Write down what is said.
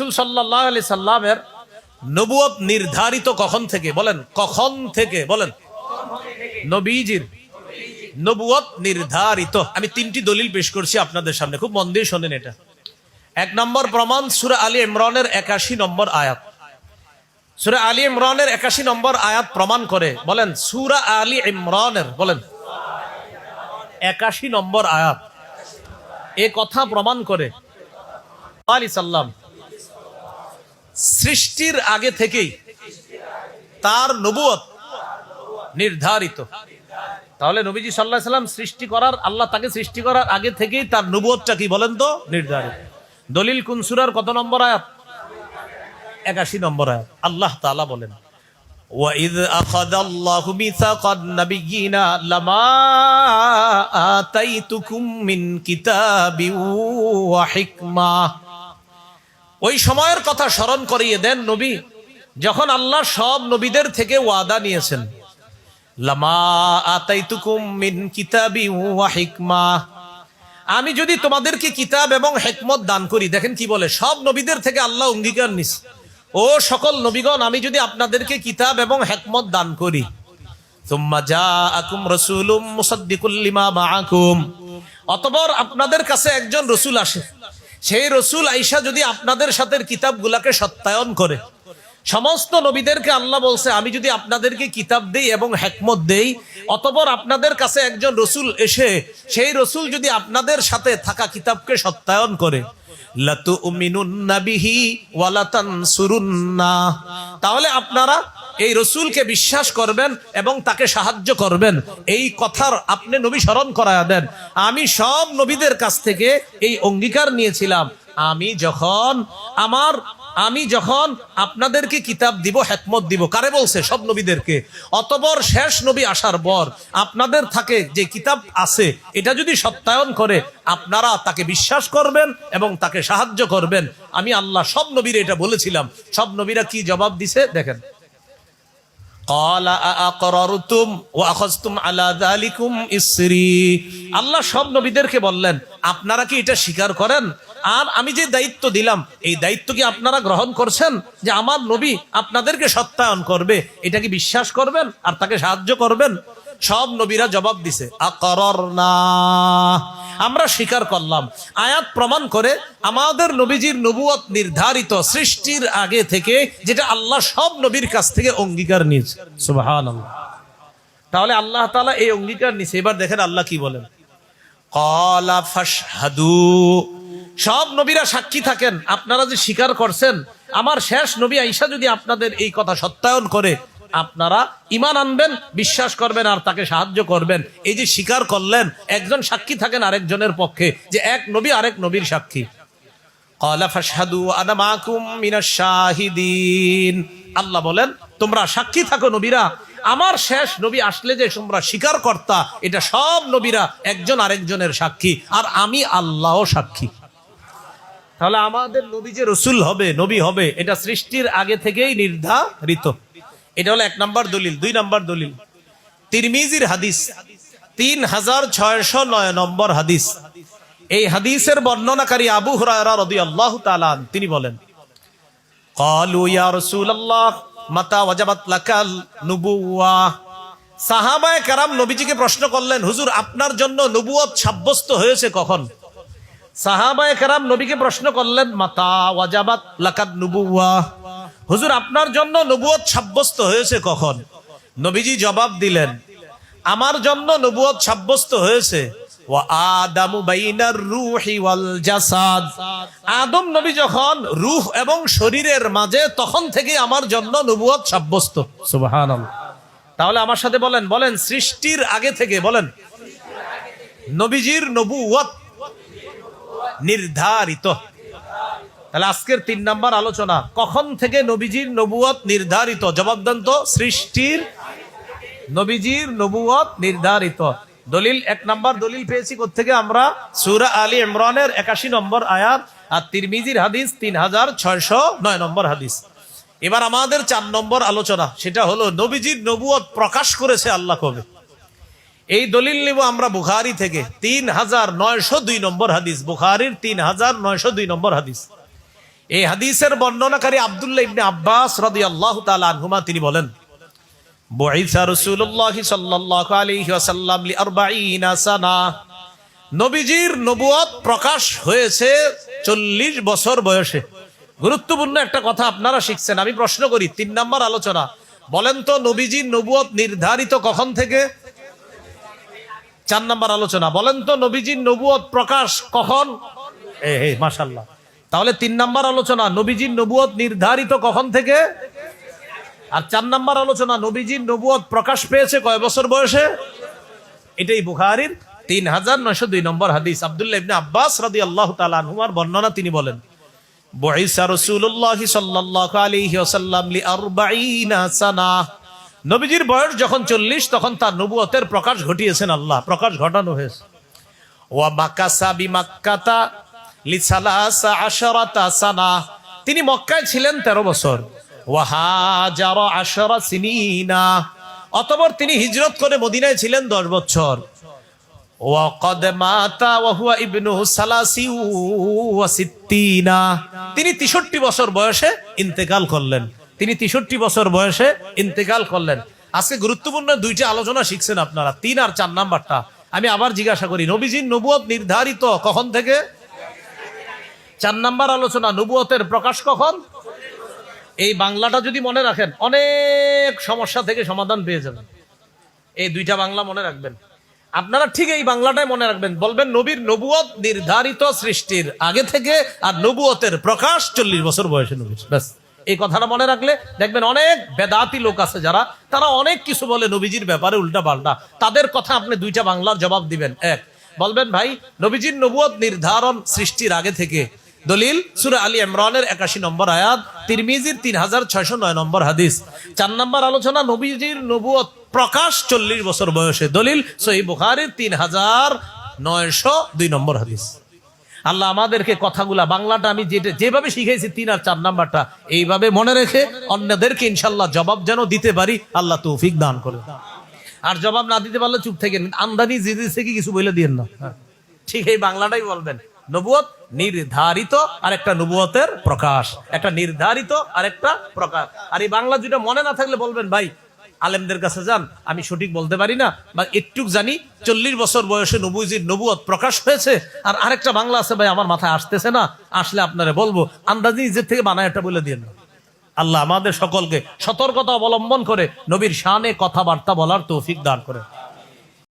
রসুল সাল্লাহ আলি সাল্লামের নবুয়ত নির্ধারিত কখন থেকে? বলেন, কখন থেকে? বলেন। নবীজির নবুয়ত নির্ধারিত। আমি তিনটি দলিল পেশ করছি আপনাদের সামনে, খুব মন দিয়ে শোনেন এটা। এক নম্বর প্রমাণ, সুরা আলী ইমরানের একাশি নম্বর আয়াত। সুরা আলী ইমরানের একাশি নম্বর আয়াত প্রমাণ করে, বলেন, সুরা আলী ইমরানের, বলেন, একাশি নম্বর আয়াত। এ কথা প্রমাণ করে আলী সাল্লাম সৃষ্টির আগে থেকেই তার নবুয়ত নির্ধারিত তাহলে নবীজি সাল্লাহ সাল্লাম সৃষ্টি করার আল্লাহ তাকে সৃষ্টি করার আগে থেকেই তার নবুয়তটা কি বলেন তো নির্ধারিত দলিল কুনসুরার কত নম্বর আয়াত একাশি নম্বর আয়াত আল্লাহ তাআলা বলেন وَإِذْ أَخَذَ اللَّهُ مِيثَاقَ النَّبِيِّينَ لَمَا آتَيْتُكُم مِّن كِتَابٍ وَحِكْمَةٍ ওই সময়ের কথা স্মরণ করিয়ে দেন নবী, যখন আল্লাহ সব নবীদের থেকে ওয়াদা নিয়েছেন। আমি যদি তোমাদেরকে কিতাব এবং হেকমত দান করি, দেখেন কি বলে, সব নবীদের থেকে আল্লাহ অঙ্গীকার নিস। ও সকল নবীগণ, আমি যদি আপনাদেরকে কিতাব এবং হেকমত দান করি। অতঃপর আপনাদের কাছে একজন রসুল আসে। সেই রসুল আইসা যদি আপনাদের সাথে কিতাবগুলাকে সত্যায়ন করে, সমস্ত নবীদেরকে আল্লাহ বলছে, আমি যদি আপনাদেরকে কিতাব দেই এবং হেকমত দেই, অতপর আপনাদের কাছে একজন রসুল এসে, সেই রসুল যদি আপনাদের সাথে থাকা কিতাবকে সত্যায়ন করে তাহলে আপনারা এই রসুলকে বিশ্বাস করবেন এবং তাকে সাহায্য করবেন। এই কথার আপনি নবী স্মরণ করায়া দেন। আমি সব নবীদের কাছ থেকে এই অঙ্গীকার নিয়েছিলাম। আমি যখন আমার, আমি যখন আপনাদেরকে কিতাব দিব, হেকমত দিব, কারে বলছে সব নবীদেরকে? অতবর শেষ নবী আসার পর আপনাদের থাকে যে কিতাব আছে, এটা যদি সত্যায়ন করে, আপনারা তাকে বিশ্বাস করবেন এবং তাকে সাহায্য করবেন। আমি আল্লাহ সব নবীর এটা বলেছিলাম। সব নবীরা কি জবাব দিছে? দেখেন। আল্লাহ সব নবীদেরকে বললেন, আপনারা কি এটা স্বীকার করেন? আর আমি যে দায়িত্ব দিলাম, এই দায়িত্ব কি আপনারা গ্রহণ করছেন? যে আমার নবী আপনাদেরকে সত্যায়ন করবে, এটা কি বিশ্বাস করবেন? আর তাকে সাহায্য করবেন? সব নবীরা জবাব দিছে না আমরা স্বীকার করলাম। আয়াত প্রমাণ করে আমাদের নবীজির নবুয়ত নির্ধারিত সৃষ্টির আগে থেকে যেটা আল্লাহ সব নবীর কাছ থেকে অঙ্গীকার নিয়েছে। সুবাহান তাহলে আল্লাহ তালা এই অঙ্গীকার নিছে এবার দেখেন আল্লাহ কি বলেন। সব নবীরা সাক্ষী থাকেন। আপনারা যে স্বীকার করছেন, আমার শেষ নবী আইসা যদি আপনাদের এই কথা সত্যায়ন করে আপনারা ইমান আনবেন, বিশ্বাস করবেন আর তাকে সাহায্য করবেন। এই যে স্বীকার করলেন, একজন সাক্ষী থাকেন আরেকজনের পক্ষে, যে এক নবী আরেক নবীর সাক্ষী। আল্লাহ বলেন, তোমরা সাক্ষী থাকো নবীরা। আমার শেষ নবী আসলে যে তোমরা স্বীকার কর্তা এটা সব নবীরা একজন আরেকজনের সাক্ষী, আর আমি আল্লাহ সাক্ষী। তাহলে আমাদের নবী যে রসুল হবে, নবী হবে, এটা সৃষ্টির আগে থেকেই নির্ধারিত। এটা হলো এক নম্বর দলিল, দুই নম্বর দলিল। তিরমিজির হাদিস, তিন হাজার ছয়শো নয় নম্বর হাদিস। এই হাদিসের বর্ণনাকারী আবু তিনি বলেন কারাম প্রশ্ন করলেন, হুজুর, আপনার জন্য নবুয়ত সাব্যস্ত হয়েছে কখন? সাহাবায়ে কারাম নবীকে প্রশ্ন করলেন, মাতা ওয়াজাবাত লাকাত নুবুওয়া। হুজুর, আপনার জন্য নবুয়ত সাব্যস্ত হয়েছে কখন? নবীজি জবাব দিলেন, আমার জন্য নবুয়ত সাব্যস্ত হয়েছে। আদম নবী যখন রুহ এবং শরীরের মাঝে, তখন থেকে আমার জন্য নবুয়ত সাব্যস্ত। সুবাহান তাহলে আমার সাথে বলেন বলেন, সৃষ্টির আগে থেকে বলেন, নবীজির নবুয়ত নির্ধারিত। তাহলে আজকের তিন নাম্বার আলোচনা, কখন থেকে নবীজির নবুয়ত নির্ধারিত? জবাব তো, সৃষ্টির নবীজির নবুয়ত নির্ধারিত। দলিল, এক নাম্বার দলিল পেয়েছি থেকে আমরা? সুরা আলী ইমরানের একাশি নম্বর আয়াত আর তিরমিজির হাদিস তিন হাজার ছয়শো নয় নম্বর হাদিস। এবার আমাদের চার নম্বর আলোচনা, সেটা হলো নবীজির নবুয়ত প্রকাশ করেছে আল্লাহ কবে? এই দলিল নিব আমরা বুখারি থেকে, তিন হাজার নয়শো দুই নম্বর হাদিস, বুখারির তিন হাজার নয়শো দুই নম্বর হাদিস। এই হাদিসের বর্ণনাকারী আব্দুল্লাহ ইবনে আব্বাস রাদিয়াল্লাহু তাআলা আনহুমা, তিনি বলেন, বুইসা লি 40 সানা। নবীজির নবুয়ত প্রকাশ হয়েছে চল্লিশ বছর বয়সে। গুরুত্বপূর্ণ একটা কথা আপনারা শিখছেন, আমি প্রশ্ন করি, তিন নম্বর আলোচনা। বলেন তো, নবীজির নবুয়ত নির্ধারিত কখন থেকে? চার নম্বর আলোচনা। বলেন তো, নবীজির নবুয়ত প্রকাশ কখন? এ, হে মাশাল্লাহ তাহলে তিন নম্বর আলোচনা, নবীজির নবুয়ত নির্ধারিত কখন থেকে? আর চার নম্বর আলোচনা, নবীজির নবুয়ত প্রকাশ পেয়েছে কয় বছর বয়সে? এটাই বুখারির তিন হাজার নয়শো দুই নম্বর হাদিস। আব্দুল্লাহ ইবনে আব্বাস রাদি আল্লাহ তালানহুমার বর্ণনা তিনি বলেন বহিসা রসুল্লাহ সাল্লাহ আলাইহি ওয়াসাল্লাম লি আরবাঈনা সানা। নবীজির বয়স যখন চল্লিশ, তখন তার নবুয়তের প্রকাশ ঘটিয়েছেন আল্লাহ, প্রকাশ ঘটানো হয়েছে। ওয়া মাকাসা বিমাক্কাতা লিসালাসা আশরাতা তিনি মক্কায় ছিলেন তেরো বছর। ওয়াহাজার আশরা সিনিনা। অতঃপর তিনি হিজরত করে মদিনায় ছিলেন দশ বছর। ওয়াকাদ মাতা ওয়া হুয়া ইবনু সালাসি ওয়া সিত্তিনা। তিনি 63 বছর বয়সে ইন্তেকাল করলেন। তিনি 63 বছর বয়সে ইন্তেকাল করলেন। আজকে গুরুত্বপূর্ণ দুইটা আলোচনা শিখছেন আপনারা। তিন আর চার নাম্বারটা। আমি আবার জিজ্ঞাসা করি, নবীজির নবুয়ত নির্ধারিত কখন থেকে? চার নাম্বার আলোচনা, নবুয়তের প্রকাশ কখন? এই বাংলাটা যদি মনে রাখেন, অনেক সমস্যা থেকে সমাধান পেয়ে যাবেন। এই দুইটা বাংলা মনে রাখবেন। আপনারা ঠিক এই বাংলাটাই মনে রাখবেন। বলবেন, নবীর নবুয়ত নির্ধারিত সৃষ্টির আগে থেকে আর নবুয়তের প্রকাশ চল্লিশ বছর বয়সে নবীর। ব্যাস। এই কথাটা মনে রাখলে দেখবেন অনেক বেদাতি লোক আছে যারা, তারা অনেক কিছু বলে নবীজির ব্যাপারে উল্টা পাল্টা। তাদের কথা আপনি দুইটা বাংলার জবাব দিবেন। এক, বলবেন, ভাই, নবীজির নবুয়ত নির্ধারণ সৃষ্টির আগে থেকে দলিল, সুরা আলী ইমরানের একাশি নম্বর আয়াত, তিরমিজির তিন হাজার ছয়শো নয় নম্বর হাদিস। চার নম্বর আলোচনা, নবীজির নবুয়ত প্রকাশ চল্লিশ বছর বয়সে। দলিল সহি বুখারির তিন হাজার নয়শো দুই নম্বর হাদিস। আল্লাহ আমাদেরকে কথাগুলা, বাংলাটা আমি যেটা, যেভাবে শিখেছি, তিন আর চার নাম্বারটা, এইভাবে মনে রেখে অন্যদেরকে ইনশাল্লাহ জবাব যেন দিতে পারি, আল্লাহ তৌফিক দান করে আর জবাব না দিতে পারলে চুপ থেকে আমদানি জিনিস থেকে কিছু বলে দিয়েন না। ঠিক এই বাংলাটাই বলবেন। নবুয়ত নির্ধারিত আর একটা নবুয়তের প্রকাশ। একটা নির্ধারিত আর একটা প্রকাশ। আর এই বাংলা দুইটা মনে না থাকলে বলবেন, ভাই, আলেমদের কাছে যান, আমি সঠিক বলতে পারি না। বা একটু জানি, চল্লিশ বছর বয়সে নবুজির নবুয়ত প্রকাশ হয়েছে, আর আরেকটা বাংলা আছে, ভাই, আমার মাথায় আসতেছে না, আসলে আপনারা বলব, আন্দাজি নিজের থেকে বানায় একটা বলে দিয়ে না। আল্লাহ আমাদের সকলকে সতর্কতা অবলম্বন করে নবীর শানে কথাবার্তা বলার তৌফিক দান করে